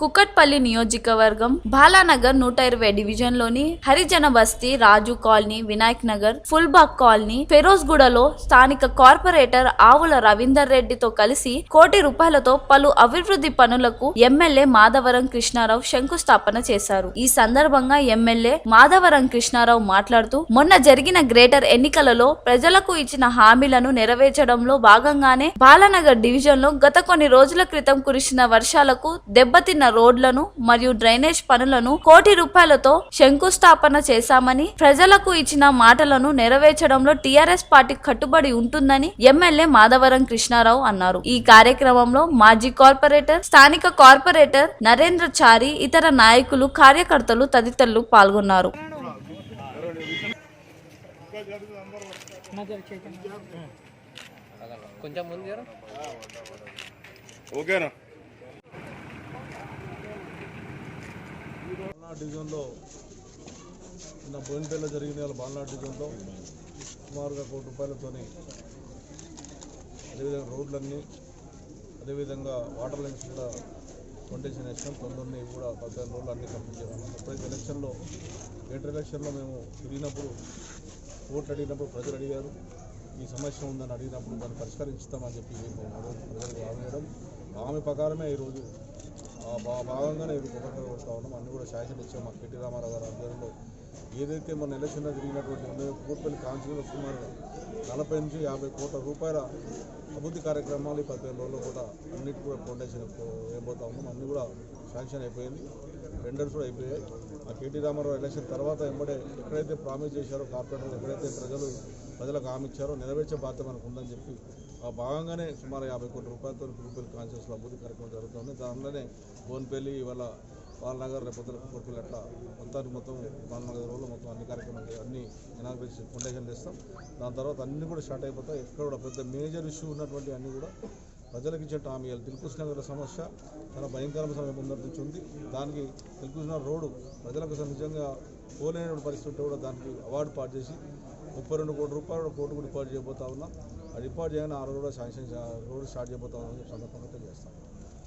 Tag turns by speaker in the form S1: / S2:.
S1: కుకట్పల్లి నియోజకవర్గం బాలానగర్ నూట ఇరవై డివిజన్లోని హరిజన బస్తీ రాజు కాలనీ వినాయక్ నగర్ ఫుల్బాగ్ కాలనీ ఫెరోజ్ గూడలో స్థానిక కార్పొరేటర్ ఆవుల రవీందర్ రెడ్డితో కలిసి కోటి రూపాయలతో పలు అభివృద్ధి పనులకు ఎమ్మెల్యే మాధవరం కృష్ణారావు శంకుస్థాపన చేశారు. ఈ సందర్భంగా ఎమ్మెల్యే మాధవరం కృష్ణారావు మాట్లాడుతూ మొన్న జరిగిన గ్రేటర్ ఎన్నికలలో ప్రజలకు ఇచ్చిన హామీలను నెరవేర్చడంలో భాగంగానే బాలానగర్ డివిజన్లో గత కొన్ని రోజుల క్రితం కురిసిన వర్షాలకు దెబ్బతిన్న రోడ్లను మరియు డ్రైనేజ్ పనులను కోటి రూపాయలతో శంకుస్థాపన చేశామని ప్రజలకు ఇచ్చిన మాటలను నెరవేర్చడంలో టీఆర్ఎస్ పార్టీ కట్టుబడి ఉంటుందని ఎమ్మెల్యే మాధవరం కృష్ణారావు అన్నారు. ఈ కార్యక్రమంలో మాజీ కార్పొరేటర్ స్థానిక కార్పొరేటర్ నరేంద్ర చారి ఇతర నాయకులు కార్యకర్తలు తదితరులు పాల్గొన్నారు.
S2: కొంచెం ముందు
S3: ఓకేనా?
S4: బాలనాడు డివిజన్లో నిన్న బోయినపల్లిలో జరిగిన వాళ్ళ బాలనాడు డివిజన్లో సుమారుగా కోటి రూపాయలతోని అదేవిధంగా రోడ్లన్నీ అదేవిధంగా వాటర్ లైన్స్ కూడా ఫౌండేషన్ వేసినాం. తొందరని కూడా పద్దెనిమిది రోజులు అన్నీ కంప్లీట్ చేయాలి. ఎలక్షన్లో ఏటర్ ఎలక్షన్లో మేము తిరిగినప్పుడు ఓట్లు అడిగినప్పుడు ప్రజలు అడిగారు. ఈ సమస్య ఉందని అడిగినప్పుడు దాన్ని పరిష్కరించుతామని చెప్పి మేము ప్రజలకు హామీ ఇవ్వడం. హామీ ప్రకారమే ఈరోజు భాగంగానే ఇది కొబ్బరికాయ కొడుతూ ఉన్నాం. అన్ని కూడా శాసన ఇచ్చాం మా కెటి రామారావు గారు ఆధ్వర్యంలో. ఏదైతే మన ఎలక్షన్లో జరిగినటువంటి ఉన్నాయో కూర్పల్లి కాన్స్టిట్యూలో సుమారు నలభై నుంచి యాభై కోట్ల రూపాయల అభివృద్ధి కార్యక్రమాలు ఈ పదిహేను రోజుల్లో కూడా అన్నిటి కూడా ఫౌండేషన్ వేయబోతా ఉన్నాం. అన్నీ కూడా శాంక్షన్ అయిపోయింది. టెండర్స్ కూడా అయిపోయాయి. ఆ కేటీ రామారావు ఎలక్షన్ తర్వాత ఎంబడే ఎక్కడైతే ప్రామిస్ చేశారో కార్పొరేటర్లు ఎక్కడైతే ప్రజలు ప్రజలకు హామీ ఇచ్చారో నెరవేర్చే బాధ్యత మనకు ఉందని చెప్పి ఆ భాగంగానే సుమారు యాభై కోట్ల రూపాయలతో కురుపల్లి కాన్షియస్లో అభివృద్ధి కార్యక్రమం జరుగుతుంది. దానిలోనే బోన్పల్లి ఇవాళ పాలనగర్ రేపొద్దుల కురుపల్లి అట్లా మొత్తానికి మొత్తం పాలనగర్ రోజులు మొత్తం అన్ని కార్యక్రమాలు అన్ని ఇనాగ్రేషన్ ఫౌండేషన్ చేస్తాం. దాని తర్వాత అన్నీ కూడా స్టార్ట్ అయిపోతాయి. ఎక్కడ కూడా పెద్ద మేజర్ ఇష్యూ ఉన్నటువంటి అన్నీ కూడా ప్రజలకు ఇచ్చే హామీ ఇవ్వాలి. సమస్య చాలా భయంకరమైన సమయం ముందర నుంచి ఉంది దానికి దిల్కుష్ రోడ్డు ప్రజలకు నిజంగా పోలేని పరిస్థితి కూడా దానికి అవార్డు పాటు చేసి ముప్పై రెండు కోట్ల రూపాయలు కోర్టుకు కూడా డిపాజిట్ చేయబోతా ఉన్నాం. ఆ డిపాజిట్ చేయగానే ఆ రోజు కూడా శాంక్షన్ రోడ్డు స్టార్ట్ చేయబోతా ఉన్నాం సందర్భంగా చేస్తాం